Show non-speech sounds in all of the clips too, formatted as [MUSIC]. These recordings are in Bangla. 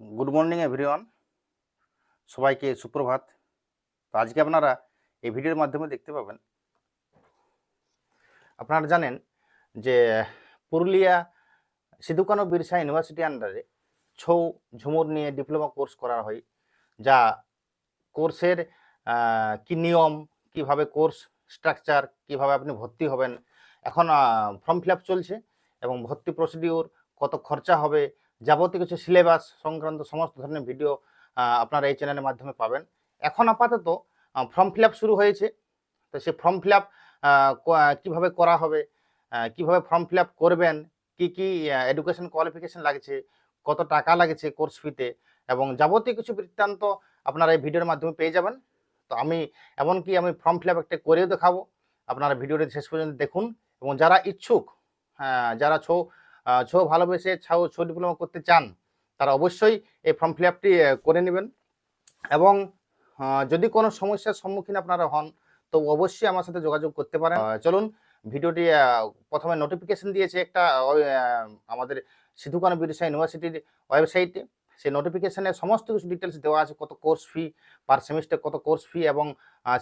গুড মর্নিং এভরিওয়ান সবাইকে সুপ্রভাত। তো আজকে আপনারা এই ভিডিওর মাধ্যমে দেখতে পাবেন। আপনারা জানেন যে পুরুলিয়া সিধুকানো বিরসা ইউনিভার্সিটি আন্ডারে ছৌ ঝুমুর নিয়ে ডিপ্লোমা কোর্স করা হয়, যা কোর্সের কি নিয়ম, কীভাবে কোর্স স্ট্রাকচার, কীভাবে আপনি ভর্তি হবেন, এখন ফর্ম ফিল চলছে এবং ভর্তি প্রসিডিওর কত খরচা হবে যাবতীয় কিছু সিলেবাস সংক্রান্ত সমস্ত ধরনের ভিডিও আপনারা এই চ্যানেলের মাধ্যমে পাবেন। এখন আপাতত ফর্ম ফিল শুরু হয়েছে। তো সে ফর্ম ফিল কীভাবে করা হবে কীভাবে ফর্ম ফিল করবেন, কি কি এডুকেশন কোয়ালিফিকেশন লাগছে, কত টাকা লাগছে কোর্স ফিতে এবং যাবতীয় কিছু বৃত্তান্ত আপনারা এই ভিডিওর মাধ্যমে পেয়ে যাবেন। তো আমি, এমনকি আমি ফর্ম ফিল আপ একটা করেও দেখাবো। আপনারা ভিডিওটি শেষ পর্যন্ত দেখুন, এবং যারা ইচ্ছুক যারা ছৌ ছৌ ভালোবেসে ছৌ ছৌ ডিপ্লোমা করতে চান তারা অবশ্যই এই ফর্ম ফিল আপটি করে নেবেন। এবং যদি কোনো সমস্যার সম্মুখীন আপনারা হন তো অবশ্যই আমার সাথে যোগাযোগ করতে পারেন। চলুন ভিডিওটি প্রথমে নোটিফিকেশন দিয়েছে একটা আমাদের সিধুকানু বিরসা ইউনিভার্সিটির ওয়েবসাইটে। সেই নোটিফিকেশনে সমস্ত কিছু ডিটেলস দেওয়া আছে কত কোর্স ফি পার সেমিস্টার কত কোর্স ফি এবং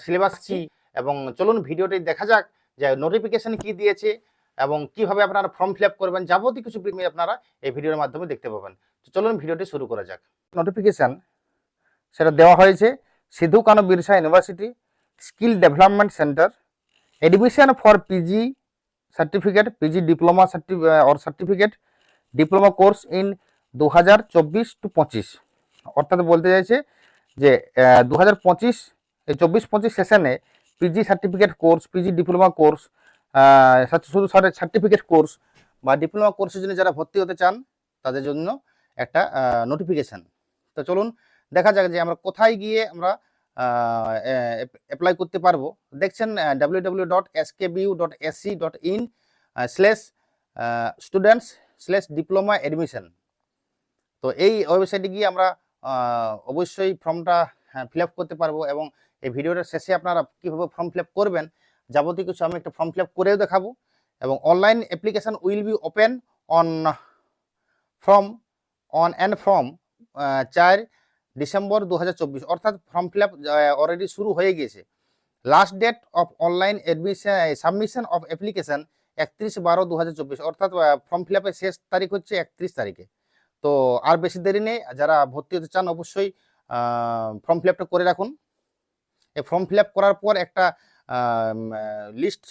সিলেবাস কি। এবং চলুন ভিডিওটি দেখা যাক যে নোটিফিকেশন কি দিয়েছে। এবং কীভাবে আপনারা ফর্ম ফিল করবেন, যাবতীয় কিছু আপনারা এই ভিডিওর মাধ্যমে দেখতে পাবেন। তো চলুন ভিডিওটি শুরু করা যাক। নোটিফিকেশন সেটা দেওয়া হয়েছে Sidhu Kanu Birsa university skill development centre admission for PG certificate PG diploma or certificate diploma course in দু হাজার চব্বিশ টু পঁচিশ অর্থাৎ বলতে চাইছে যে দু হাজার পঁচিশ এই চব্বিশ পঁচিশ সেশনে PG certificate course PG diploma course শুধু সার্টিফিকেট কোর্স বা ডিপ্লোমা কোর্সের জন্য যারা ভর্তি হতে চান, তাদের জন্য একটা নোটিফিকেশান তো চলুন দেখা যাক যে আমরা কোথায় গিয়ে আমরা অ্যাপ্লাই করতে পারব। দেখছেন W dot dot SC dot in students diploma admission তো এই ওয়েবসাইটে গিয়ে আমরা অবশ্যই ফর্মটা ফিল আপ করতে পারব এবং এই ভিডিওটার শেষে আপনারা কীভাবে ফর্ম ফিল করবেন যাবতীয় কিছু আমি একটা ফর্ম ফিল করেও দেখাবো এবং online application will be open on from on and from চার ডিসেম্বর দু হাজার চব্বিশ। অর্থাৎ ফর্ম ফিল অলরেডি শুরু হয়ে গিয়েছে। Last date of online admission submission of application একত্রিশ বারো দু অর্থাৎ ফর্ম ফিল শেষ তারিখ হচ্ছে একত্রিশ তারিখে। তো আর বেশি দেরি নেই, যারা ভর্তি হতে চান অবশ্যই ফর্ম ফিল করে রাখুন। এই ফর্ম ফিল করার পর একটা লিস্ট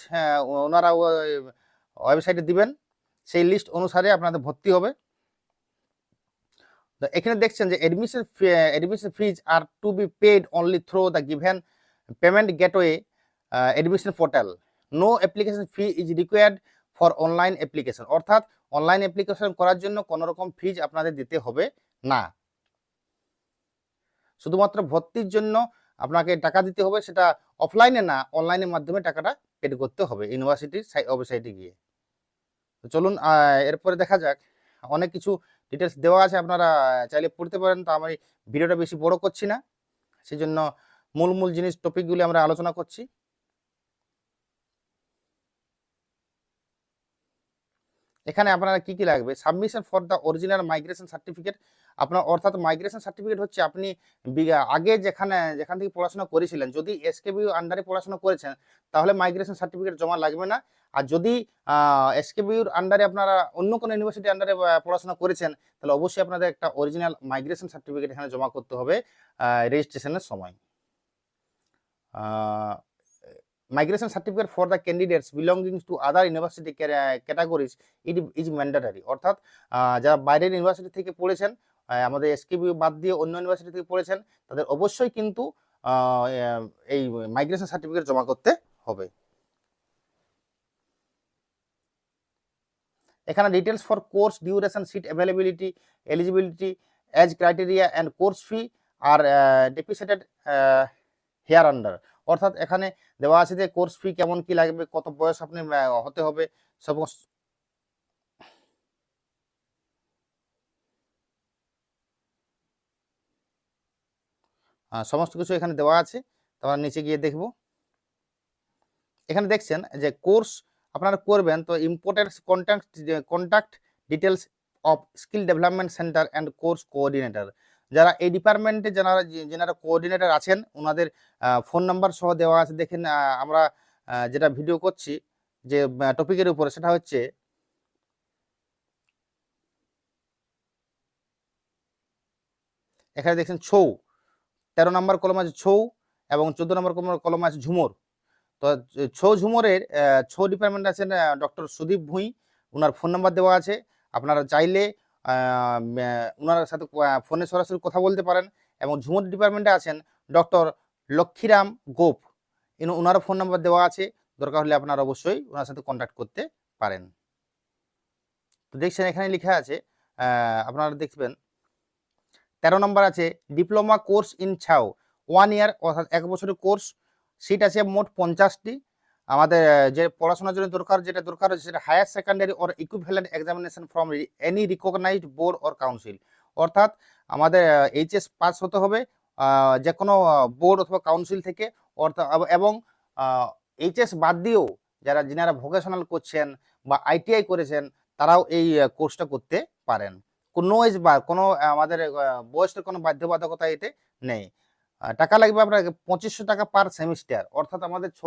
ওনারা ওয়েবসাইটে দিবেন। সেই লিস্ট অনুসারে আপনাদের ভর্তি হবে। তো এখানে দেখছেন যে admission admission fees are to be paid only through the given payment gateway admission portal no application fee is required for online application অর্থাৎ অনলাইন অ্যাপ্লিকেশন করার জন্য কোনো রকম ফিজ আপনাদের দিতে হবে না। শুধুমাত্র ভর্তির জন্য আপনাকে টাকা দিতে হবে সেটা অফলাইনে না অনলাইনের মাধ্যমে টাকাটা পেড করতে হবে ইউনিভার্সিটির ওয়েবসাইটে গিয়ে। তো চলুন এরপরে দেখা যাক। অনেক কিছু ডিটেলস দেওয়া আছে, আপনারা চাইলে পড়তে পারেন। তো আমি ভিডিওটা বেশি বড় করছি না। সেই জন্য মূল মূল জিনিস টপিকগুলি আমরা আলোচনা করছি। এখানে আপনারা কি কি লাগবে? Submission for the original migration certificate আপনার, অর্থাৎ মাইগ্রেশন সার্টিফিকেট হচ্ছে আপনি আগে যেখানে, যেখান থেকে পড়াশোনা করেছিলেন, যদি এসকেবি আন্ডারে পড়াশোনা করেছেন, তাহলে মাইগ্রেশন সার্টিফিকেট জমা লাগবে না। আর যদি এসকেবিউর আন্ডারে আপনারা অন্য কোনো ইউনিভার্সিটি আন্ডারে পড়াশোনা করেছেন, তাহলে অবশ্যই আপনাদের একটা অরিজিনাল মাইগ্রেশন সার্টিফিকেট এখানে জমা করতে হবে রেজিস্ট্রেশনের সময়। Certificate for the candidates belonging to other university ca- categories, it is mandatory. অর্থাৎ যারা বাইরের ইউনিভার্সিটি থেকে পড়েছেন আমাদের এসকেবি বাদ দিয়ে অন্য ইউনিভার্সিটি থেকে পড়েছেন, তাদের অবশ্যই কিন্তু এই মাইগ্রেশন সার্টিফিকেট জমা করতে হবে। এখানে details for course duration seat availability eligibility age criteria and course fee are depicted here under অর্থাৎ এখানে দেওয়া আছে যে কোর্স ফি কেমন কি লাগবে কত বয়স আপনি হতে হবে আহ, সমস্ত কিছু এখানে দেওয়া আছে। তারপর নিচে গিয়ে দেখব। এখানে দেখছেন যে কোর্স আপনারা করবেন তো important contact contact details of skill development centre and course coordinator যারা এই ডিপার্টমেন্টে যারা যেনারা কোঅর্ডিনেটর আছেন ওনাদের ফোন নাম্বার সহ দেওয়া আছে। দেখেন আমরা যেটা ভিডিও করছি, যে টপিকের উপরে, সেটা হচ্ছে এখানে দেখছেন ছৌ। তেরো নম্বর কলম আছে ছৌ এবং চোদ্দ নম্বর কলম আছে ঝুমুর। তো, ছ- ঝুমুরের ছৌ ডিপার্টমেন্ট আছেন ডক্টর সুদীপ ভুঁই। ওনার ফোন নাম্বার দেওয়া আছে। আপনারা চাইলে ওনার সাথে ফোনে সরাসরি কথা বলতে পারেন এবং ঝুমুর ডিপার্টমেন্টে আছেন ডক্টর লক্ষ্মীরাম গোপ। ওনারও ফোন নাম্বার দেওয়া আছে, দরকার হলে আপনারা অবশ্যই ওনার সাথে কন্ট্যাক্ট করতে পারেন। তো দেখছেন এখানে লেখা আছে আপনারা দেখবেন, তেরো নম্বর আছে diploma course in Chhau one year অর্থাৎ এক বছরের কোর্স সিট আছে মোট পঞ্চাশটি। আমাদের যে পড়াশোনার জন্য দরকার, যেটা দরকার সেটা higher secondary or equivalent examination from any recognised board or council অর্থাৎ আমাদের এইচএস পাস হতে হবে যে কোনো বোর্ড অথবা কাউন্সিল থেকে। অর্থাৎ এবং এইচএস বাদ দিয়েও যারা, যিনারা ভোকেশনাল করছেন বা আইটিআই করেছেন, তারাও এই কোর্সটা করতে পারেন। কোনো এজ বা কোনো আমাদের বয়সের কোনো বাধ্যবাধকতা এতে নেই। টাকা লাগবে আপনার পঁচিশশো টাকা পার সেমিস্টার, অর্থাৎ আমাদের ছ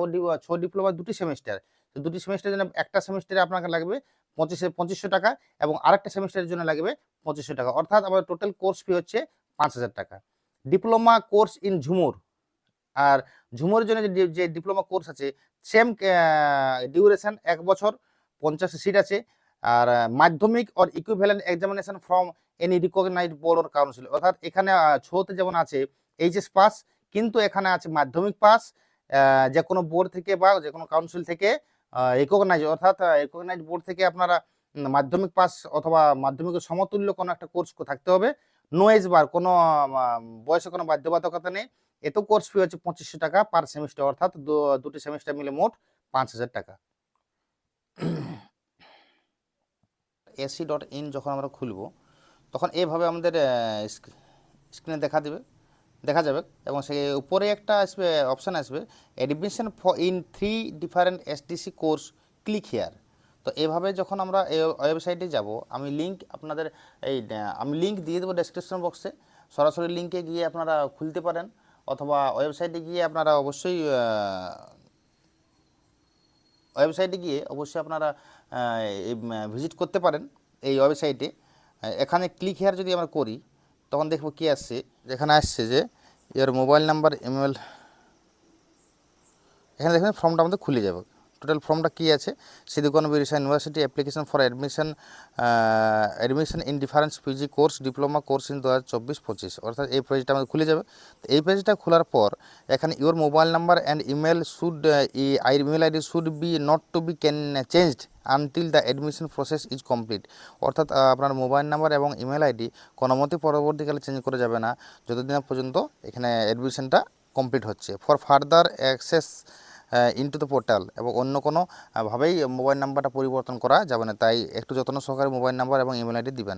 ছ ডিপ্লোমা দুটি সেমিস্টার। দুটি সেমিস্টারের জন্য একটা সেমিস্টারে আপনাকে লাগবে পঁচিশে, পঁচিশশো টাকা এবং আরেকটা সেমিস্টারের জন্য লাগবে পঁচিশশো টাকা। অর্থাৎ আমাদের টোটাল কোর্স ফি হচ্ছে পাঁচ হাজার টাকা। ডিপ্লোমা কোর্স ইন ঝুমুর, আর ঝুমুরের জন্য যে ডিপ্লোমা কোর্স আছে সেম ডিউরেশন এক বছর, পঞ্চাশ সিট আছে, আর মাধ্যমিক or equivalent examination from any recognised board or council অর্থাৎ এখানে ছতে যেমন আছে এইচএস পাস, কিন্তু এখানে আছে মাধ্যমিক পাস যে কোনো বোর্ড থেকে বা যে কোনো কাউন্সিল থেকে রিকগনাইজ অর্থাৎ রিকগনাইজ বোর্ড থেকে আপনারা মাধ্যমিক পাস অথবা মাধ্যমিকের সমতুল্য কোনো একটা কোর্স থাকতে হবে। নো এজ বার কোনো বয়সে কোনো বাধ্যবাধকতা নেই। এত কোর্স ফি হচ্ছে পঁচিশশো টাকা পার সেমিস্টার অর্থাৎ দুটি সেমিস্টার মিলে মোট পাঁচ হাজার টাকা। এসি ডট ইন যখন আমরা খুলব, তখন এভাবে আমাদের স্ক্রিনে দেখা দেবে। দেখা যাবে এবং সে উপরে একটা আসবে অপশান আসবে admission for in three different SDC course click here তো এভাবে যখন আমরা এই ওয়েবসাইটে যাব, আমি লিঙ্ক আপনাদের এই, আমি লিঙ্ক দিয়ে দেবো ডেসক্রিপশন বক্সে সরাসরি লিঙ্কে গিয়ে আপনারা খুলতে পারেন, অথবা ওয়েবসাইটে গিয়ে আপনারা অবশ্যই ওয়েবসাইটে গিয়ে অবশ্যই আপনারা ভিজিট করতে পারেন এই ওয়েবসাইটে এখানে ক্লিক হেয়ার যদি আমরা করি তখন দেখব কি আসছে যেখানে আসছে যে এর মোবাইল নাম্বার ইমেল এখানে দেখবেন ফর্মটা আমাদের খুলে যাবে। টোটাল ফর্মটা কী আছে? Sidhu Kanu Birsa university application for admission admission in differences PG course diploma course in দু হাজার চব্বিশ পঁচিশ। অর্থাৎ এই পেজটা আমাদের খুলে যাবে। তো এই পেজটা খোলার পর এখানে your mobile number and email should I email ID should be not to be can changed until the admission process is complete অর্থাৎ আপনার মোবাইল নাম্বার এবং ইমেল আইডি কোনো মতে পরবর্তীকালে চেঞ্জ করা যাবে না, যতদিন পর্যন্ত এখানে অ্যাডমিশনটা কমপ্লিট হচ্ছে। For further access into the portal এবং অন্য কোনোভাবেই মোবাইল নাম্বারটা পরিবর্তন করা যাবে না। তাই একটু যত্ন সহকারে মোবাইল নাম্বার এবং ইমেল আইডি দিবেন।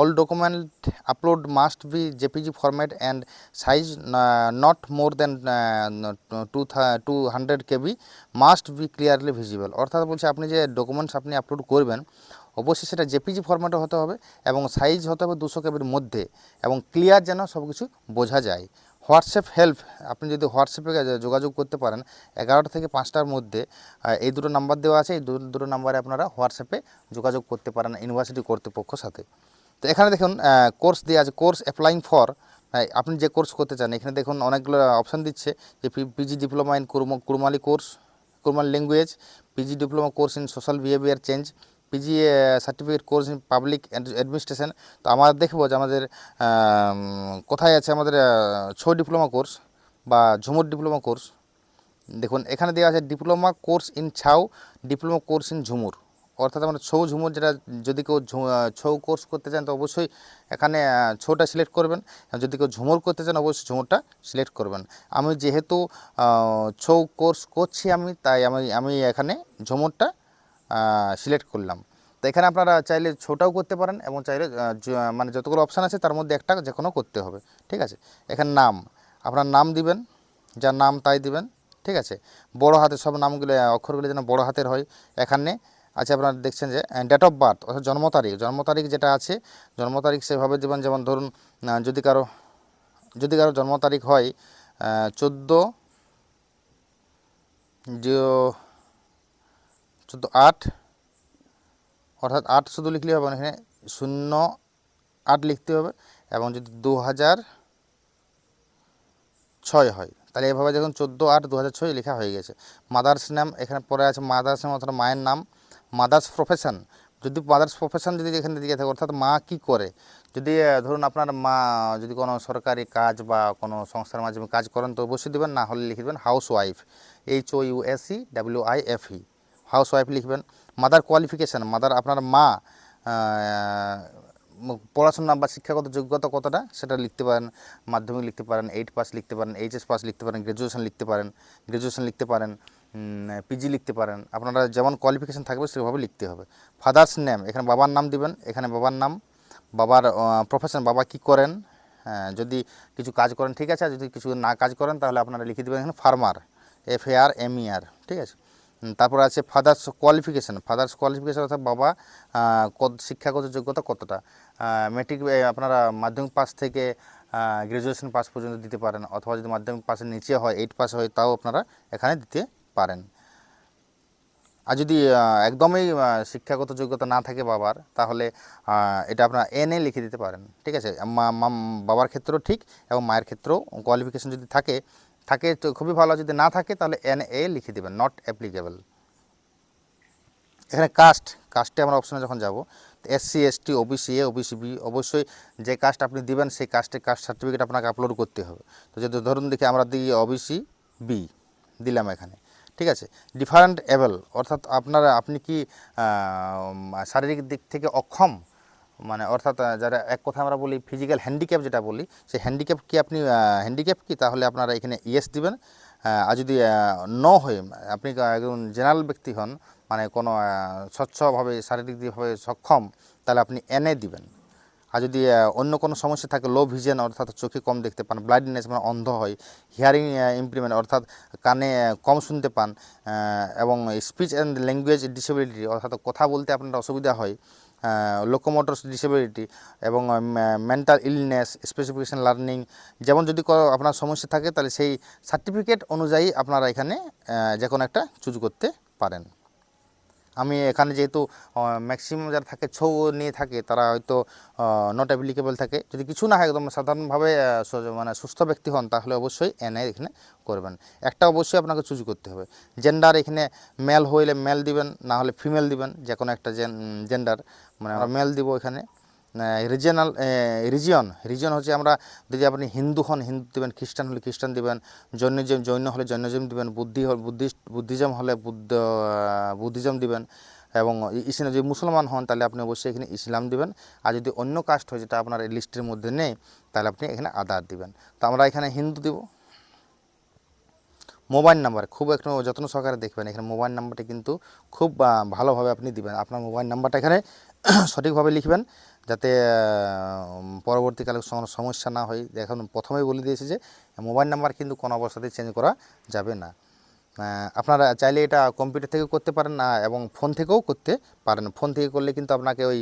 All document upload must be JPG format and size not more than two two hundred KB must be clearly visible অর্থাৎ বলছে আপনি যে ডকুমেন্টস আপনি আপলোড করবেন, অবশ্যই সেটা জেপিজি ফরম্যাটে হতে হবে এবং সাইজ হতে হবে দুশো কেবির মধ্যে এবং ক্লিয়ার যেন সব কিছু বোঝা যায়। হোয়াটসঅ্যাপ হেল্প, আপনি যদি হোয়াটসঅ্যাপে যোগাযোগ করতে পারেন, এগারোটা থেকে পাঁচটার মধ্যে এই দুটো নাম্বার দেওয়া আছে, এই দুটো নাম্বারে আপনারা হোয়াটসঅ্যাপে যোগাযোগ করতে পারেন ইউনিভার্সিটি কর্তৃপক্ষের সাথে। তো এখানে দেখুন কোর্স দেওয়া আছে, কোর্স অ্যাপ্লাইং ফর আপনি যে কোর্স করতে চান, এখানে দেখুন অনেকগুলো অপশান দিচ্ছে, যে PG diploma in Kurmali course Kurmali language PG diploma course in social behaviour change PG certificate course in public administration তো আমরা দেখব যে আমাদের কোথায় আছে আমাদের ছৌ ডিপ্লোমা কোর্স বা ঝুমুর ডিপ্লোমা কোর্স দেখুন, এখানে দেওয়া আছে diploma course in Chhau diploma course in Jhumur. অর্থাৎ আমরা ছৌ ঝুমুর যেটা, যদি কেউ ছৌ কোর্স করতে চান তো অবশ্যই এখানে ছৌটা সিলেক্ট করবেন। যদি কেউ ঝুমুর করতে চান অবশ্যই ঝুমুরটা সিলেক্ট করবেন। আমি যেহেতু ছৌ কোর্স করছি আমি, তাই আমি আমি এখানে ঝুমুরটা সিলেক্ট করলাম। তো এখানে আপনারা চাইলে ছোটাও করতে পারেন এবং চাইলে মানে যতগুলো অপশান আছে তার মধ্যে একটা যে কোনো করতে হবে, ঠিক আছে? এখানে নাম, আপনার নাম দিবেন, যার নাম তাই দিবেন, ঠিক আছে? বড় হাতের সব নামগুলো অক্ষরগুলো যেন বড় হাতের হয় এখানে। আছে আপনারা দেখছেন যে ডেট অফ বার্থ অর্থাৎ জন্ম তারিখ জন্ম তারিখ যেটা আছে, জন্ম তারিখ সেভাবে দেবেন, যেমন ধরুন যদি কারও যদি কারও জন্ম তারিখ হয় চোদ্দ চোদ্দ আট, অর্থাৎ আট শুধু লিখলে হবে এখানে শূন্য আট লিখতে হবে এবং যদি দু হাজার ছয় হয়, তাহলে এভাবে যখন চোদ্দ আট দু হাজার ছয় লেখা হয়ে গেছে। মাদার্স নাম এখানে পরে আছে মাদার্স নাম অর্থাৎ মায়ের নাম মাদার্স প্রফেশন যদি মাদার্স প্রফেশন যদি এখানে দিয়ে থাকে, অর্থাৎ মা কি করে? যদি ধরুন আপনার মা যদি কোনো সরকারি কাজ বা কোনো সংস্থার মাধ্যমে কাজ করেন, তো অবশ্যই দেবেন, না হলে লিখে দেবেন house wife H O U S E W I F E house wife লিখবেন মাদার কোয়ালিফিকেশান মাদার আপনার মা পড়াশোনা বা শিক্ষাগত যোগ্যতা কতটা সেটা লিখতে পারেন মাধ্যমিক লিখতে পারেন এইট পাস লিখতে পারেন এইচএস পাস লিখতে পারেন গ্র্যাজুয়েশন লিখতে পারেন গ্র্যাজুয়েশন লিখতে পারেন পিজি লিখতে পারেন আপনারা যেমন কোয়ালিফিকেশান থাকবে সেভাবে লিখতে হবে। ফাদার্স নেম এখানে বাবার নাম দিবেন এখানে বাবার নাম বাবার প্রফেশন বাবা কি করেন হ্যাঁ, যদি কিছু কাজ করেন ঠিক আছে আর যদি কিছু না কাজ করেন তাহলে আপনারা লিখে দেবেন এখানে farmer F A R M E R ঠিক আছে? তারপর আছে ফাদার্স কোয়ালিফিকেশান ফাদার্স কোয়ালিফিকেশান অর্থাৎ বাবা শিক্ষাগত যোগ্যতা কতটা? মেট্রিক আপনারা মাধ্যমিক পাস থেকে গ্র্যাজুয়েশন পাস পর্যন্ত দিতে পারেন, অথবা যদি মাধ্যমিক পাসের নিচে হয় এইট পাস হয়, তাও আপনারা এখানে দিতে পারেন। আর যদি একদমই শিক্ষাগত যোগ্যতা না থাকে বাবার, তাহলে এটা আপনারা এনএ লিখে দিতে পারেন, ঠিক আছে? বাবার ক্ষেত্রেও ঠিক এবং মায়ের ক্ষেত্রেও কোয়ালিফিকেশন যদি থাকে থাকে তো খুবই ভালো, যদি না থাকে তাহলে এন এ লিখে দেবেন নট অ্যাপ্লিকেবল এখানে কাস্ট কাস্টে আমরা অপশনে যখন যাব SC ST OBC A OBC B অবশ্যই যে কাস্ট আপনি দিবেন, সেই কাস্টে কাস্ট সার্টিফিকেট আপনাকে আপলোড করতে হবে। তো যদি ধরুন দেখি আমরা দিই ওবিসি বি দিলাম এখানে, ঠিক আছে? ডিফারেন্ট এবেল অর্থাৎ আপনারা, আপনি কি শারীরিক দিক থেকে অক্ষম মানে অর্থাৎ যারা এক কথা আমরা বলি ফিজিক্যাল হ্যান্ডিক্যাপ যেটা বলি, সেই হ্যান্ডিক্যাপ কি আপনি হ্যান্ডিক্যাপ কি? তাহলে আপনারা এখানে ইয়েস দিবেন। আর যদি ন হয়ে, আপনি একজন জেনারেল ব্যক্তি হন মানে কোনো স্বচ্ছভাবে শারীরিক দিকভাবে সক্ষম, তাহলে আপনি এনে দিবেন। আর যদি অন্য কোনো সমস্যা থাকে লো ভিজন অর্থাৎ চোখে কম দেখতে পান ব্লাইন্ডনেস মানে অন্ধ হয় হিয়ারিং ইমপ্রুভমেন্ট অর্থাৎ কানে কম শুনতে পান এবং স্পিচ অ্যান্ড ল্যাঙ্গুয়েজ ডিসেবিলিটি অর্থাৎ কথা বলতে আপনার অসুবিধা হয় লোকোমোটর ডিসেবিলিটি এবং মেন্টাল ইলনেস স্পেসিফিকেশন লার্নিং যেমন যদি আপনার সমস্যা থাকে তাহলে সেই সার্টিফিকেট অনুযায়ী আপনারা এখানে যে কোনো একটা চুজ করতে পারেন। আমি এখানে যেহেতু ম্যাক্সিমাম যারা থাকে ছৌ নিয়ে থাকে, তারা হয়তো নট অ্যাপ্লিকেবল থাকে। যদি কিছু না হয়, একদম সাধারণভাবে মানে সুস্থ ব্যক্তি হন, তাহলে অবশ্যই এনআই এখানে করবেন। একটা অবশ্যই আপনাকে চুজ করতে হবে। জেন্ডার এখানে মেল হইলে মেল দিবেন, না হলে ফিমেল দিবেন যে কোনো একটা জেন্ডার মানে আমরা মেল দিব এখানে। রিজিয়নাল রিজিয়ন রিজিয়ন হচ্ছে আমরা যদি আপনি হিন্দু হন, হিন্দু দিবেন, খ্রিস্টান হলে খ্রিস্টান দিবেন জৈনিজম জৈন হলে জৈনিজম দিবেন, বুদ্ধি বুদ্ধিস্ট, বুদ্ধিজম হলে বুদ্ধ বুদ্ধিজম দিবেন এবং ইসলাম যদি মুসলমান হন, তাহলে আপনি অবশ্যই এখানে ইসলাম দিবেন। আর যদি অন্য কাস্ট হয়, যেটা আপনার লিস্টের মধ্যে নেই, তাহলে আপনি এখানে আদার দিবেন। তো আমরা এখানে হিন্দু দিব। মোবাইল নাম্বার, খুব একটু যত্ন সহকারে দেখবেন, এখানে মোবাইল নাম্বারটা কিন্তু খুব ভালোভাবে আপনি দিবেন। আপনার মোবাইল নাম্বারটা এখানে [CLEARS THROAT] সঠিকভাবে লিখবেন। যাতে পরবর্তীকালে সমস্যা না হয়। এখন প্রথমেই বলে দিয়েছে যে, মোবাইল নাম্বার কিন্তু কোনো অবস্থাতেই চেঞ্জ করা যাবে না। আপনারা চাইলে এটা কম্পিউটার থেকেও করতে পারেন না এবং ফোন থেকেও করতে পারেন। ফোন থেকে করলে কিন্তু আপনাকে ওই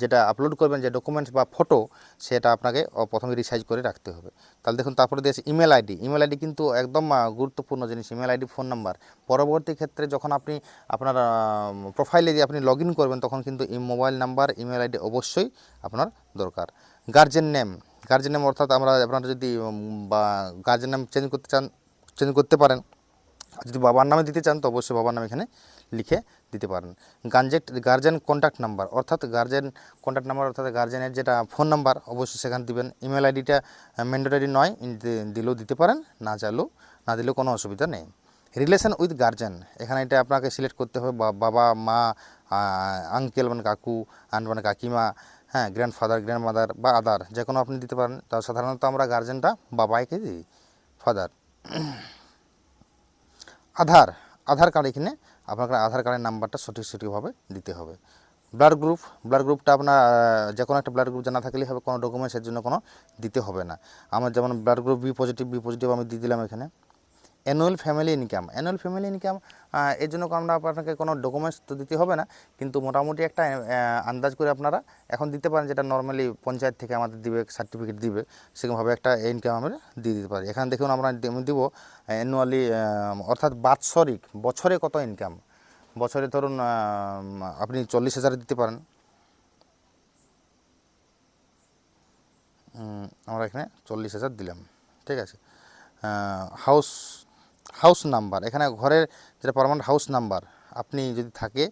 যেটা আপলোড করবেন, যে ডকুমেন্টস বা ফটো সেটা আপনাকে প্রথমে রিসাইজ করে রাখতে হবে। তাহলে দেখুন, তারপরে দিয়েছে ইমেল আইডি ইমেল আইডি কিন্তু একদম গুরুত্বপূর্ণ জিনিস। ইমেল আইডি ফোন নাম্বার পরবর্তী ক্ষেত্রে যখন আপনি আপনার প্রোফাইলে দিয়ে আপনি লগ করবেন, তখন কিন্তু মোবাইল নাম্বার ইমেল আইডি অবশ্যই আপনার দরকার। গার্জেন নেম গার্জেন নেম অর্থাৎ আমরা আপনারা যদি বা গার্জেন নেম চেঞ্জ করতে চান চেঞ্জ করতে পারেন আর যদি বাবার নামে দিতে চান তো অবশ্যই বাবার নাম এখানে লিখে দিতে পারেন। গার্জেট গার্জেন কন্ট্যাক্ট নাম্বার অর্থাৎ গার্জেন কন্ট্যাক্ট নাম্বার অর্থাৎ গার্জেনের যেটা ফোন নাম্বার অবশ্যই সেখানে দিবেন। ইমেল আইডিটা ম্যান্ডেটরি নয় দিলেও দিতে পারেন, না চাইলেও না দিলেও কোনো অসুবিধা নেই। রিলেশন উইথ গার্জেন এখানে এটা আপনাকে সিলেক্ট করতে হবে। বাবা, মা আঙ্কেল মানে কাকু আন্ট মানে কাকিমা হ্যাঁ গ্র্যান্ড ফাদার গ্র্যান্ড মাদার বা আদার যে কোনো আপনি দিতে পারেন। তা সাধারণত আমরা গার্জেনটা বাবাইকে দিই ফাদার আধার আধার কার্ড এখানে আপনাকে আধার কার্ডের নাম্বারটা সঠিক সঠিকভাবে দিতে হবে। ব্লাড গ্রুপ ব্লাড গ্রুপটা আপনার যে কোনো একটা ব্লাড গ্রুপ জানা থাকলেই হবে, কোনো ডকুমেন্টসের জন্য কোনো দিতে হবে না। আমার যেমন blood group B positive B positive আমি দিয়ে দিলাম এখানে। Annual family income annual family income এর জন্য আমরা আপনাকে কোনো ডকুমেন্টস তো দিতে হবে না, কিন্তু মোটামুটি একটা আন্দাজ করে আপনারা এখন দিতে পারেন, যেটা নর্মালি পঞ্চায়েত থেকে আমাদের দিবে সার্টিফিকেট দিবে, সেরকমভাবে একটা ইনকাম আমরা দিয়ে দিতে পারি। এখানে দেখুন আমরা দিব অ্যানুয়ালি অর্থাৎ বাৎসরিক, বছরে কত ইনকাম বছরে ধরুন আপনি চল্লিশ হাজার দিতে পারেন। আমরা এখানে চল্লিশ হাজার দিলাম, ঠিক আছে। হাউস হাউস নাম্বার এখানে ঘরের যেটা পারমানেন্ট হাউস নাম্বার আপনি যদি থাকে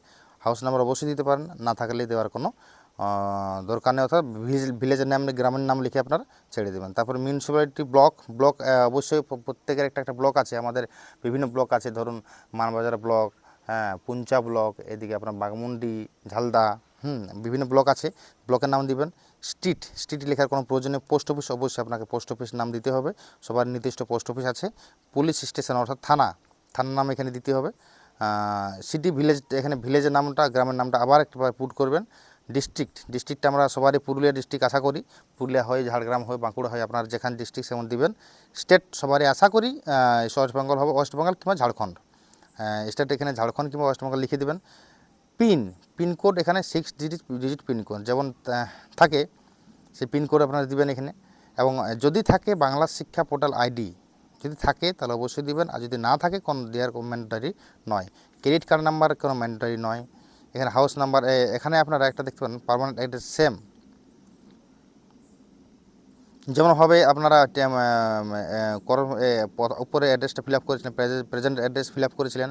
হাউস নাম্বার অবশ্যই দিতে পারেন, না থাকলে দেওয়ার কোনো দরকার নেই, অর্থাৎ ভিলেজের নাম, গ্রামের নাম লিখে আপনার ছেড়ে দেবেন। তারপর মিউনিসিপ্যালিটি ব্লক ব্লক অবশ্যই প্রত্যেকের একটা একটা ব্লক আছে, আমাদের বিভিন্ন ব্লক আছে, ধরুন মানবাজার ব্লক হ্যাঁ পুঞ্চা ব্লক এদিকে আপনার বাগমুন্ডি ঝালদা হুম, বিভিন্ন ব্লক আছে। ব্লকের নাম দিবেন স্ট্রিট। স্ট্রিট লেখার কোনো প্রয়োজনে পোস্ট অফিস অবশ্যই আপনাকে পোস্ট অফিস নাম দিতে হবে। সবার নির্দিষ্ট পোস্ট অফিস আছে। পুলিশ স্টেশন অর্থাৎ থানা। থানার নাম এখানে দিতে হবে। সিটি ভিলেজ, এখানে ভিলেজের নামটা, গ্রামের নামটা আবার একবার পুট করবেন। ডিস্ট্রিক্ট। ডিস্ট্রিক্টটা আমরা সবারই পুরুলিয়া ডিস্ট্রিক্ট আশা করি। পুরুলিয়া হয়, ঝাড়গ্রাম হয়, বাঁকুড়া হয়, আপনার যেখানে ডিস্ট্রিক্ট সেমন দিবেন। স্টেট সবারই আশা করি ওয়েস্ট বেঙ্গল হবে, ওয়েস্ট বেঙ্গল কিংবা ঝাড়খণ্ড। স্টেট এখানে ঝাড়খণ্ড কিংবা ওয়েস্ট বেঙ্গল লিখে দেবেন। পিন পিনকোড এখানে সিক্স ডিজিট ডিজিট পিনকোড যেমন থাকে, সেই পিনকোড আপনারা দিবেন এখানে। এবং যদি থাকে বাংলা শিক্ষা পোর্টাল আইডি, যদি থাকে তাহলে অবশ্যই দিবেন, আর যদি না থাকে কোনো দেওয়ার ম্যান্ডারি নয়। ক্রেডিট কার্ড নাম্বার কোনো ম্যান্ডারি নয়। এখানে হাউস নাম্বার এখানে আপনারা একটা দেখতে পারেন পারমানেন্ট অ্যাড্রেস সেম যেমনভাবে আপনারা উপরে অ্যাড্রেসটা ফিল আপ করেছিলেন প্রেজেন্ট অ্যাড্রেস ফিল আপ করেছিলেন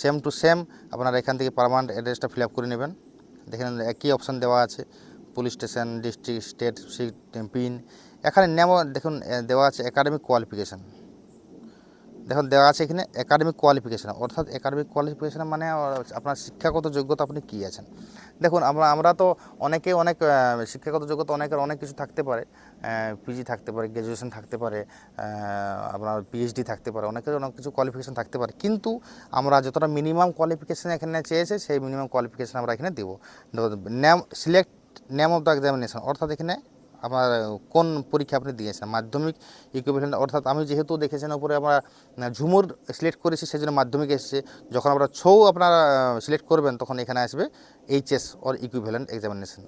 সেম টু সেম আপনারা এখান থেকে পারমানেন্ট অ্যাড্রেসটা ফিল আপ করে নেবেন। দেখেন একই অপশান দেওয়া আছে police station district state seat pin এখানে নেম দেখুন দেওয়া আছে একাডেমিক কোয়ালিফিকেশান দেখুন, দেওয়া আছে এখানে একাডেমিক কোয়ালিফিকেশান অর্থাৎ একাডেমিক কোয়ালিফিকেশান মানে আপনার শিক্ষাগত যোগ্যতা আপনি কী আছেন? দেখুন, আমরা আমরা তো অনেকে অনেক শিক্ষাগত যোগ্যতা অনেকের অনেক কিছু থাকতে পারে। পিজি থাকতে পারে গ্র্যাজুয়েশন থাকতে পারে আপনার পিএইচডি থাকতে পারে, অনেকের অনেক কিছু কোয়ালিফিকেশান থাকতে পারে। কিন্তু আমরা যতটা মিনিমাম কোয়ালিফিকেশান এখানে চেয়েছে, সেই মিনিমাম কোয়ালিফিকেশান আমরা এখানে দেবো। Name select name of the examination অর্থাৎ এখানে আপনার কোন পরীক্ষা আপনি দিয়েছেন? মাধ্যমিক ইকুইভ্যালেন্ট অর্থাৎ আমি যেহেতু দেখেছেন উপরে আমরা ঝুমুর সিলেক্ট করেছি সেই জন্য মাধ্যমিক এসেছে। যখন আমরা ছৌ আপনারা সিলেক্ট করবেন, তখন এখানে আসবে এইচএস অর ইকুইভ্যালেন্ট এক্সামিনেশন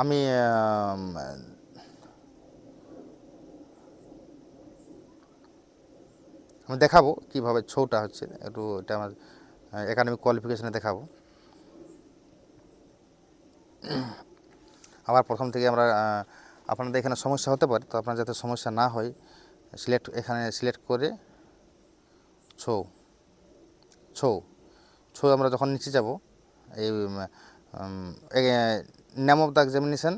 আমি আমি দেখাবো কীভাবে ছৌটা হচ্ছে, একটু এটা আমার একাডেমিক কোয়ালিফিকেশনে দেখাবো। আবার প্রথম থেকে আমরা আপনাদের এখানে সমস্যা হতে পারে, তো আপনার যাতে সমস্যা না হয় সিলেক্ট এখানে সিলেক্ট করে ছৌ ছৌ ছৌ আমরা যখন নিচে যাব, এই name of the examination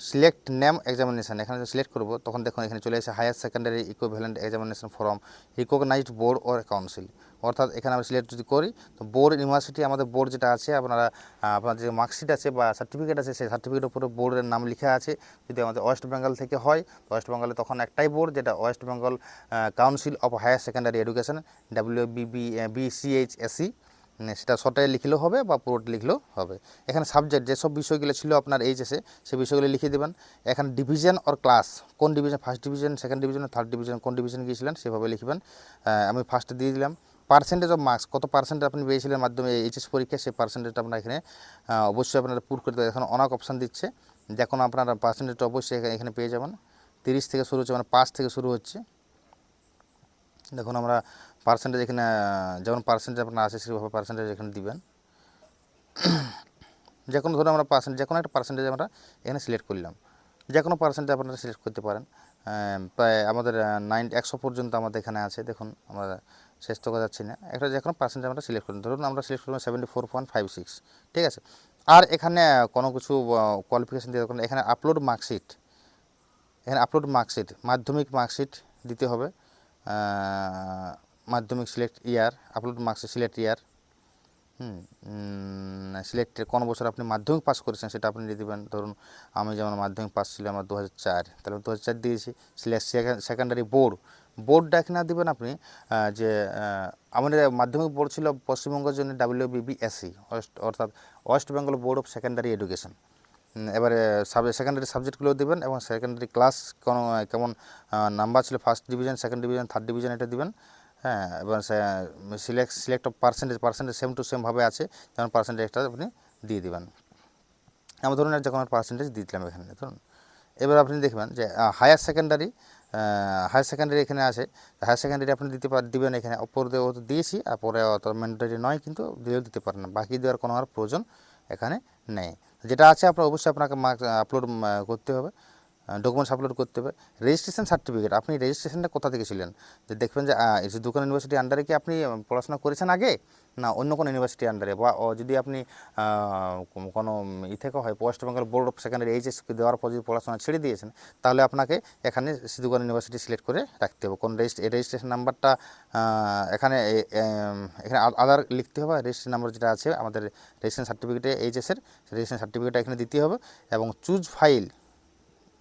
select name examination এখানে সিলেক্ট করব, তখন দেখুন এখানে চলে আসে higher secondary equivalent examination form recognised board or council অর্থাৎ এখানে আমরা সিলেক্ট যদি করি, তো বোর্ড ইউনিভার্সিটি আমাদের বোর্ড যেটা আছে, আপনারা আপনার যে মার্কশিট আছে বা সার্টিফিকেট আছে, সেই সার্টিফিকেটের উপরে বোর্ডের নাম লেখা আছে। যদি আমাদের ওয়েস্ট বেঙ্গল থেকে হয় ওয়েস্ট বেঙ্গলে তখন একটাই বোর্ড যেটা West Bengal council of higher secondary education W BB BCHSC সেটা শর্টে লিখলেও হবে বা পুরোটা লিখলেও হবে। এখানে সাবজেক্ট যেসব বিষয়গুলো ছিল আপনার এইচএসে সেই বিষয়গুলো লিখে দেবেন। এখানে ডিভিশন অর ক্লাস কোন division first division second division third division কোন ডিভিশন গিয়েছিলেন সেভাবে লিখবেন। আমি ফার্স্টে দিয়ে দিলাম। পার্সেন্টেজ অফ মার্কস কত পার্সেন্ট আপনি পেয়েছিলেন মাধ্যমে এইচএস পরীক্ষা সেই পার্সেন্টেজটা আপনার এখানে অবশ্যই আপনারা পুর করে দেবেন। এখানে অনেক অপশান দিচ্ছে। যখন আপনারা পার্সেন্টেজটা অবশ্যই এখানে পেয়ে যাবেন। তিরিশ থেকে শুরু হচ্ছে মানে পাঁচ থেকে শুরু হচ্ছে। দেখুন আমরা পার্সেন্টেজ এখানে যেমন পার্সেন্টেজ আপনার আছে সেভাবে পার্সেন্টেজ এখানে দিবেন। যে কোনো ধরুন আমরা পার্সেন্ট যে কোনো একটা পার্সেন্টেজ আমরা এখানে সিলেক্ট করলাম। যে কোনো পার্সেন্টেজ আপনারা সিলেক্ট করতে পারেন। প্রায় আমাদের নাইন একশো পর্যন্ত আমাদের এখানে আছে। দেখুন, আমরা শেষ তো যাচ্ছি না। একটা যে কোনো পার্সেন্টেজ আমরা সিলেক্ট করলাম। ধরুন আমরা সিলেক্ট করলাম seventy four point five six ঠিক আছে? আর এখানে কোনো কিছু কোয়ালিফিকেশান দিতে নেই। এখানে আপলোড মার্কশিট এখানে আপলোড মার্কশিট মাধ্যমিক মার্কশিট দিতে হবে। মাধ্যমিক select year upload marksheet select year. Hmm select কোন বছর আপনি মাধ্যমিক পাস করেছেন সেটা আপনি দিয়ে দেবেন ধরুন, আমি যেমন মাধ্যমিক পাস ছিল আমার দু হাজার চার, তাহলে দু হাজার চার দিয়েছি। সিলেক্ট সেকেন্ডারি বোর্ড বোর্ডটা এখানে দেবেন আপনি যে আমাদের মাধ্যমিক বোর্ড ছিল পশ্চিমবঙ্গের জন্য ডাব্লিউ বিবিএসসি অর্থাৎ West Bengal board of secondary education এবারে সেকেন্ডারি সাবজেক্টগুলো দেবেন এবং সেকেন্ডারি ক্লাস কোনো, কেমন নাম্বার ছিল first division second division third division এটা দিবেন। হ্যাঁ এবং select select percentage percentage same to সেমভাবে আছে, যেমন পার্সেন্টেজটা আপনি দিয়ে দিবেন। আমরা ধরুন যে কোনো পার্সেন্টেজ দিয়ে দিলাম এখানে, ধরুন। এবার আপনি দেখবেন যে হায়ার সেকেন্ডারি হায়ার সেকেন্ডারি এখানে আছে হায়ার সেকেন্ডারি আপনি দিতে পার দিবেন এখানে দিয়ে ও তো দিয়েছি, আর পরে অত ম্যান্ডেটারি নয়, কিন্তু দিলেও দিতে পারেন না, বাকি দেওয়ার কোনো আর প্রয়োজন এখানে নেই। যেটা আছে আপনার অবশ্যই আপনাকে মার্ক আপলোড করতে হবে। ডকুমেন্টস আপলোড করতে হবে। রেজিস্ট্রেশন সার্টিফিকেট আপনি রেজিস্ট্রেশনটা কোথা থেকে ছিলেন? যে দেখবেন যে যে ইউনিভার্সিটি আন্ডারে কি আপনি পড়াশোনা করেছেন আগে? না, অন্য কোনো ইউনিভার্সিটি আন্ডারে বা যদি আপনি কোনো ই থেকে হয় West Bengal board of secondary HS দেওয়ার পর যদি পড়াশোনা ছেড়ে দিয়েছেন, তাহলে আপনাকে এখানে সিধুগড় ইউনিভার্সিটি সিলেক্ট করে রাখতে হবে। কোন রেজিস্ট্রেশন নাম্বারটা এখানে এখানে আধার লিখতে হবে। রেজিস্ট্রেশন নাম্বার যেটা আছে, আমাদের রেজিস্ট্রেশন সার্টিফিকেটে এইচএসের রেজিস্ট্রেশন সার্টিফিকেটটা এখানে দিতে হবে এবং চুজ ফাইল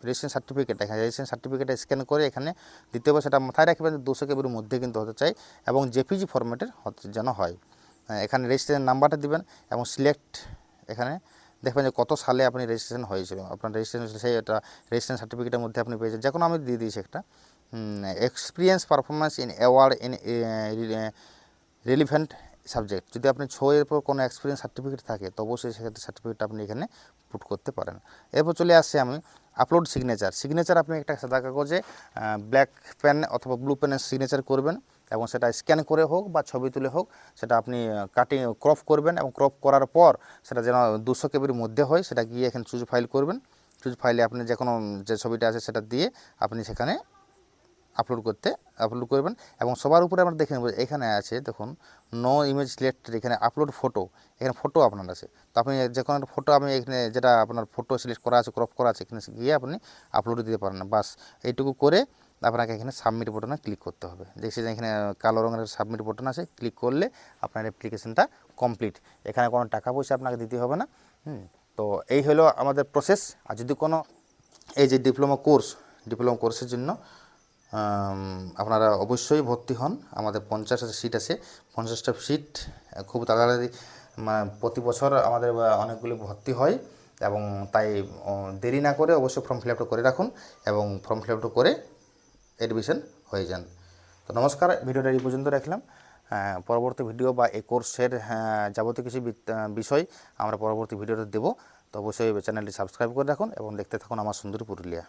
রেজিস্ট্রেশন সার্টিফিকেট এখানে রেজিস্ট্রেশন সার্টিফিকেট স্ক্যান করে এখানে দিতে হবে সেটা মাথায় রাখবেন যে দুশো কেবির মধ্যে কিন্তু হতে চাই এবং জেপিজি ফরম্যাটের হতে যেন হয়। হ্যাঁ, এখানে রেজিস্ট্রেশন নাম্বারটা দিবেন এবং সিলেক্ট এখানে দেখবেন যে কত সালে আপনি রেজিস্ট্রেশন হয়েছিল। আপনার রেজিস্ট্রেশন সেই এটা রেজিস্ট্রেশন সার্টিফিকেটের মধ্যে আপনি পেয়েছেন। যে কোনো আমি দিয়ে দিয়েছি একটা। Experience performance in award in relevant subject যদি আপনি ছয়ের পর কোনো এক্সপিরিয়েন্স সার্টিফিকেট থাকে, তো অবশ্যই সেক্ষেত্রে সার্টিফিকেট আপনি এখানে পুট করতে পারেন। এরপর চলে আসছে আমি আপলোড সিগনেচার সিগনেচার আপনি একটা সাদা কাগজে ব্ল্যাক পেন অথবা ব্লু পেনের সিগনেচার করবেন এবং সেটা স্ক্যান করে হোক বা ছবি তুলে হোক, সেটা আপনি কাটিং ক্রপ করবেন এবং ক্রপ করার পর সেটা যেন দুশো কেবির মধ্যে হয়, সেটা গিয়ে এখানে চুজ ফাইল করবেন। চুজ ফাইলে আপনি যে কোনো যে ছবিটা আছে সেটা দিয়ে আপনি সেখানে আপলোড করতে আপলোড করবেন এবং সবার উপরে আমরা দেখে নেব, এখানে আছে দেখুন নো ইমেজ সিলেক্টেড এখানে আপলোড ফটো এখানে ফটো আপনার আছে। তো আপনি যে কোনো একটা ফটো আমি এখানে যেটা আপনার ফটো সিলেক্ট করা আছে ক্রপ করা আছে, এখানে গিয়ে আপনি আপলোড দিতে পারেন। বাস, এইটুকু করে আপনাকে এখানে সাবমিট বাটনে ক্লিক করতে হবে। দেখছি যে এখানে কালো রঙের সাবমিট বাটন আছে ক্লিক করলে আপনার অ্যাপ্লিকেশনটা কমপ্লিট এখানে কোনো টাকা পয়সা আপনাকে দিতে হবে না, হুম? তো এই হলো আমাদের প্রসেস আর যদি কোনো এই যে ডিপ্লোমা কোর্স ডিপ্লোমা কোর্সের জন্য আপনারা অবশ্যই ভর্তি হন। আমাদের পঞ্চাশটা সিট আছে। পঞ্চাশটা সিট, খুব তাড়াতাড়ি প্রতি বছর আমাদের অনেকগুলি ভর্তি হয় এবং তাই দেরি না করে অবশ্যই ফর্ম ফিল করে রাখুন এবং ফর্ম ফিল করে অ্যাডমিশন হয়ে যান। তো নমস্কার, ভিডিওটা এই পর্যন্ত রাখলাম। পরবর্তী ভিডিও বা এই কোর্সের যাবতীয় কিছু বিষয় আমরা পরবর্তী ভিডিওতে দেবো। তো অবশ্যই চ্যানেলটি সাবস্ক্রাইব করে রাখুন এবং দেখতে থাকুন আমার সুন্দর পুরুলিয়া।